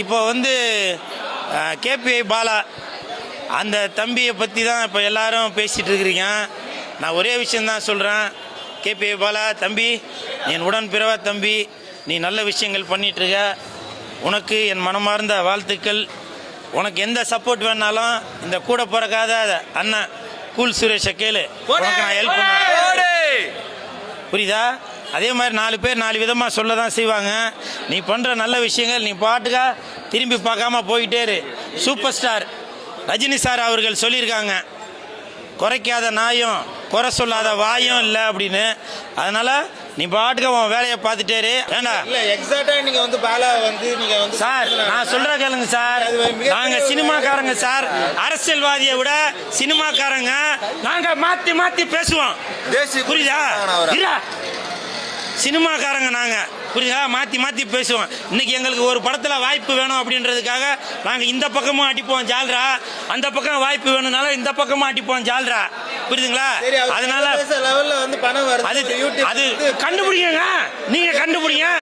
இப்போ வந்து கேபிஐ பாலா அந்த தம்பியை பற்றி தான் இப்போ எல்லாரும் பேசிகிட்டு இருக்கிறீங்க. நான் ஒரே விஷயந்தான் சொல்கிறேன் கேபிஐ பாலா தம்பி என் உடன் பிறவா தம்பி. நீ நல்ல விஷயங்கள் பண்ணிட்டு இருக்க. உனக்கு என் மனமார்ந்த வாழ்த்துக்கள். உனக்கு எந்த சப்போர்ட் வேணாலும் இந்த கூட பிறக்காத அண்ணன் கூல் சுரேஷை கேளு. உனக்கு நான் ஹெல்ப் பண்ணுவேன் புரியுதா? அதே மாதிரி நாலு பேர் நாலு விதமாக சொல்ல தான் செய்வாங்க. நீ பண்ணுற நல்ல விஷயங்கள் நீ பாட்டுக்கா திரும்பி பார்க்காம போயிட்டே இரு. சூப்பர் ஸ்டார் ரஜினி சார் அவர்கள் சொல்லியிருக்காங்க. குறைக்காத நாயும் குறை சொல்லாத வாயும் இல்லை அப்படின்னு. அதனால நீ பாட்டுக்க உன் வேலையை பார்த்துட்டே இரு. ஏண்டா? இல்ல எக்ஸாக்டா நீங்க வந்து பாலா வந்து நீங்க வந்து சார் நான் சொல்ற கேளுங்க சார் நாங்க சினிமாக்காரங்க சார் அரசியல்வாதியை விட சினிமாக்காரங்க நாங்க மாத்தி மாத்தி பேசுவோம். புரியுதா? சினிமாக்காரங்க நாங்க. புரியுதா? மாத்தி மாத்தி பேசுவோம். இன்னைக்கு எங்களுக்கு ஒரு படத்துல வாய்ப்பு வேணும் அப்படின்றதுக்காக நாங்க இந்த பக்கமும் அடிப்போம் ஜால்ரா. அந்த பக்கம் வாய்ப்பு வேணும்னால இந்த பக்கமும் அடிப்போம் ஜால்ரா. புரியுதுங்களா? அதனால லெவல்ல வந்து பணம் வருது. அது அது கண்டுபிடிங்க. நீங்க கண்டுபிடிங்க.